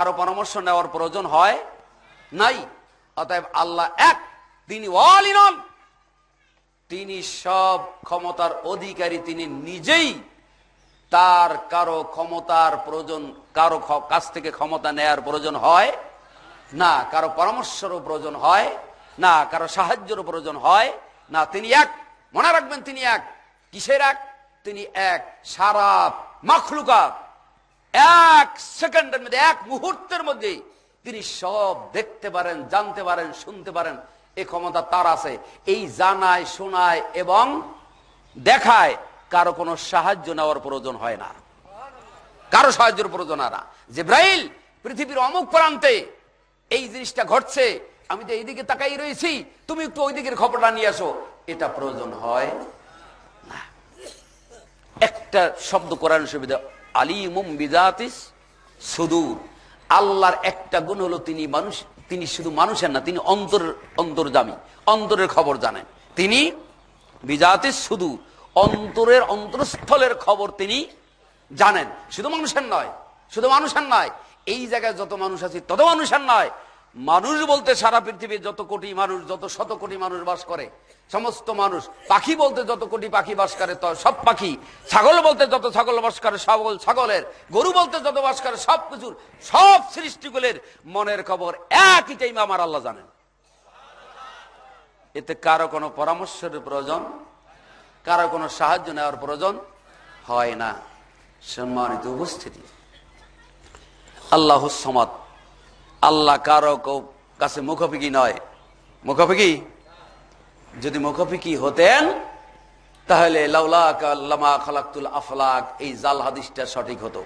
কারও পরামর্শ নেওয়ার প্রয়োজন হয় নাই। অতএব আল্লাহ এক, তিনি তিনি সব ক্ষমতার অধিকারী, তিনি নিজেই তার কারও ক্ষমতার প্রয়োজন, কারও কাছ থেকে ক্ষমতা নেয়ার প্রয়োজন হয় না। কারও পরামর্শেরও প্রয়োজন হয় না। কারও সাহায্যেরও প্রয়োজন হয় না। তিনি এক, মনে রাখবেন তিনি এক। কিসের এক? তিনি এক সারা মাখলুকাত। এক সেকেন্ডের মধ্যে, এক মুহূর্তের মধ্যে তিনি সব দেখতে পারেন, জানতে পারেন, শুনতে পারেন। এই ক্ষমতা তার আছে। এই জানায়, শোনায় এবং দেখায় কারও কোনো সাহায্য নেওয়ার প্রয়োজন হয় না। কারও সাহায্যের প্রয়োজন হয় না। জিব্রাইল, পৃথিবীর অমুক প্রান্তে এই জিনিসটা ঘটছে, আমি তো এইদিকে তাকাই রয়েছি, তুমি একটু ওই দিকের খবরটা নিয়ে আসো। এটা প্রয়োজন হয় না। একটা শব্দ কোরআন সুবিধা আলিমুম বিজাতিস সুদূর। আল্লাহর একটা গুণ হলো তিনি মানুষ, তিনি শুধু মানুষের না, তিনি অন্তর, অন্তর্জামী, অন্তরের খবর জানেন। তিনি বিজাতিস সুদূর, অন্তরের অন্তরস্থলের খবর তিনি জানেন। শুধু মানুষের নয়, শুধু মানুষের নয়, এই জায়গায় যত মানুষ আছে তত মানুষের নয়। মানুষ বলতে সারা পৃথিবীর যত কোটি মানুষ, যত শত কোটি মানুষ বাস করে, সমস্ত মানুষ। পাখি বলতে যত কোটি পাখি বাস করে সব পাখি। ছাগল বলতে যত ছাগল বাস করে, ছাগল ছাগলের। গরু বলতে যত বাস করে, সব কিছুর, সব সৃষ্টিগুলের মনের খবর একই টাইমে আমার আল্লাহ জানেন। এতে কারও কোনো পরামর্শের প্রয়োজন, কারও কোনো সাহায্য নেওয়ার প্রয়োজন হয় না। সম্মানিত উপস্থিতি। আল্লাহ সমাদ আল্লাহ কারও কাছে মুখোপিকি নয়। মুখোপিকি যদি মুখোপিকি হতেন, তাহলে লাউলাক আল্লামা খালাকুল আফলাক, এই জাল হাদিসটা সঠিক হতো।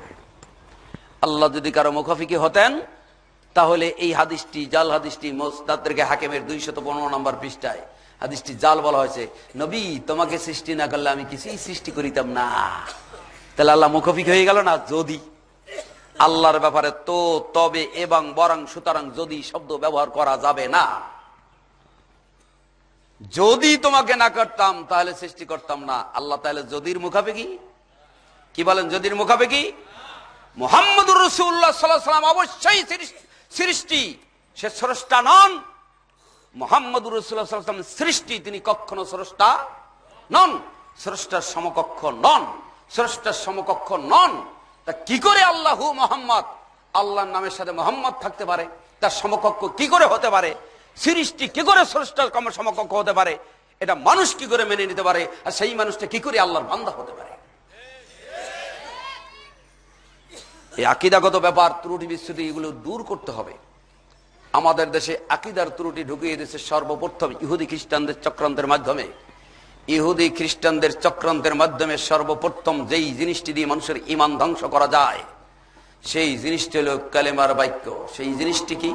আল্লাহ যদি কারও মুখোপিকি হতেন, তাহলে এই হাদিসটি, জাল হাদিসটি মোস্তাদকে হাকিমের দুইশত পনেরো নম্বর পৃষ্ঠায়। হাদিসটি জাল বলা হয়েছে, নবী, তোমাকে সৃষ্টি না করলে আমি কিছুই সৃষ্টি করিতাম না। তাহলে আল্লাহ মুখোপিক হয়ে গেল না? যদি। আল্লাহর ব্যাপারে তো, তবে এবং বরং সুতরাং যদি শব্দ ব্যবহার করা যাবে না। যদি তোমাকে না করতাম, তাহলে সৃষ্টি করতাম না। আল্লাহ তাহলে যদির মুখাপেকি? কি বলেন যদির মুখাপেকি? মোহাম্মদুর রসুল্লাহ সাল্লাম অবশ্যই সৃষ্টি সে স্রষ্টা নন। মোহাম্মদুর রসুল্লাহ সাল্লাম সৃষ্টি, তিনি কখনো স্রষ্টা নন। স্রষ্টার সমকক্ষ নন। স্রষ্টার সমকক্ষ নন। তা কি করে আল্লাহু মোহাম্মদ? আল্লাহর নামের সাথে মোহাম্মদ থাকতে পারে? তার সমকক্ষ কি করে হতে পারে? সৃষ্টি কি করে স্রষ্টার কম সমকক্ষ হতে পারে? এটা মানুষ কি করে মেনে নিতে পারে? আর সেই মানুষটা কি করে আল্লাহর বান্দা হতে পারে? এই আকিদাগত ব্যাপার, ত্রুটি বিচ্ছুতি এগুলো দূর করতে হবে। আমাদের দেশে আকিদার ত্রুটি ঢুকিয়ে দিয়েছে সর্বপ্রথম ইহুদি খ্রিস্টানদের চক্রান্তের মাধ্যমে। ইহুদি খ্রিস্টানদের চক্রান্তের মাধ্যমে সর্বপ্রথম যেই জিনিসটি দিয়ে মানুষের ইমান ধ্বংস করা যায়, সেই জিনিসটি হল কালেমার বাক্য। সেই জিনিসটি কি?